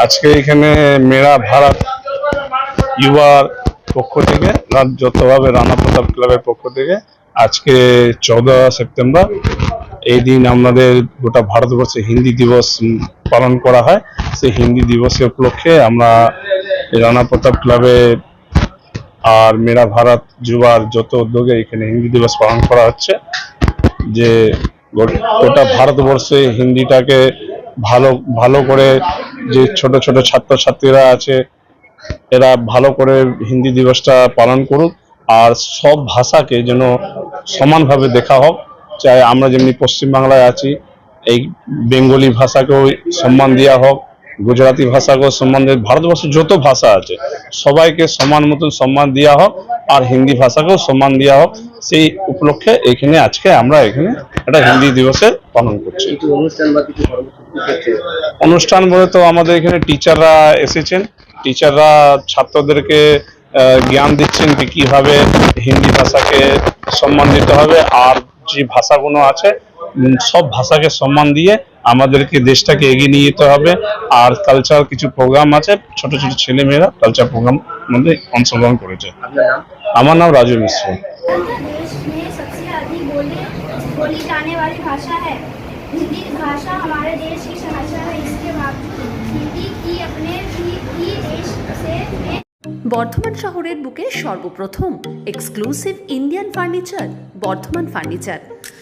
আজকে এখানে মেরা ভারত ইউবার পক্ষ থেকে যতভাবে রানা প্রতাপ ক্লাবের পক্ষ থেকে আজকে চৌদা সেপ্টেম্বর এই দিন আমাদের গোটা ভারতবর্ষে হিন্দি দিবস পালন করা হয়। সেই হিন্দি দিবসের উপলক্ষে আমরা রানা প্রতাপ ক্লাবে আর মেরা ভারত যুবার যত উদ্যোগে এখানে হিন্দি দিবস পালন করা হচ্ছে। যে গোটা ভারতবর্ষে হিন্দিটাকে ভালো ভালো করে যে ছোট ছোট ছাত্রছাত্রীরা আছে, এরা ভালো করে হিন্দি দিবসটা পালন করুক আর সব ভাষাকে যেন সমানভাবে দেখা হোক। চাই আমরা যেমনি পশ্চিমবাংলায় আছি, এই বেঙ্গলি ভাষাকেও সম্মান দেওয়া হোক। গুজরাটি ভাষাকেও সম্মান দেওয়া ভারতবর্ষের যত ভাষা আছে সবাইকে সমান মতন সম্মান দেওয়া হোক আর হিন্দি ভাষাকেও সম্মান দেওয়া হোক সেই উপলক্ষে এখানে আজকে আমরা এখানে একটা হিন্দি দিবসে পালন করছি। অনুষ্ঠান বলে তো আমাদের এখানে টিচাররা এসেছেন। টিচাররা ছাত্রদেরকে জ্ঞান দিচ্ছেন যে কীভাবে হিন্দি ভাষাকে সম্মান দিতে হবে আর যে ভাষাগুলো আছে সব ভাষাকে সম্মান দিয়ে আমাদেরকে দেশটাকে এগিয়ে নিয়ে যেতে হবে আর কালচার কিছু প্রোগ্রাম আছে ছোট ছোট ছেলে মেয়েরা কালচার প্রোগ্রাম মধ্যে অংশগ্রহণ করেছে আপনার নাম আমার নাম রাজু মিশ্র देश में सबसे अधिक बोले बोली जाने वाली भाषा है हिंदी भाषा हमारे देश की भाषा है इसके बावजूद हिंदी की अपने ही, ही देश से में বর্ধমান শহরের বুকে সর্বপ্রথম exclusive Indian furniture Bardhaman furniture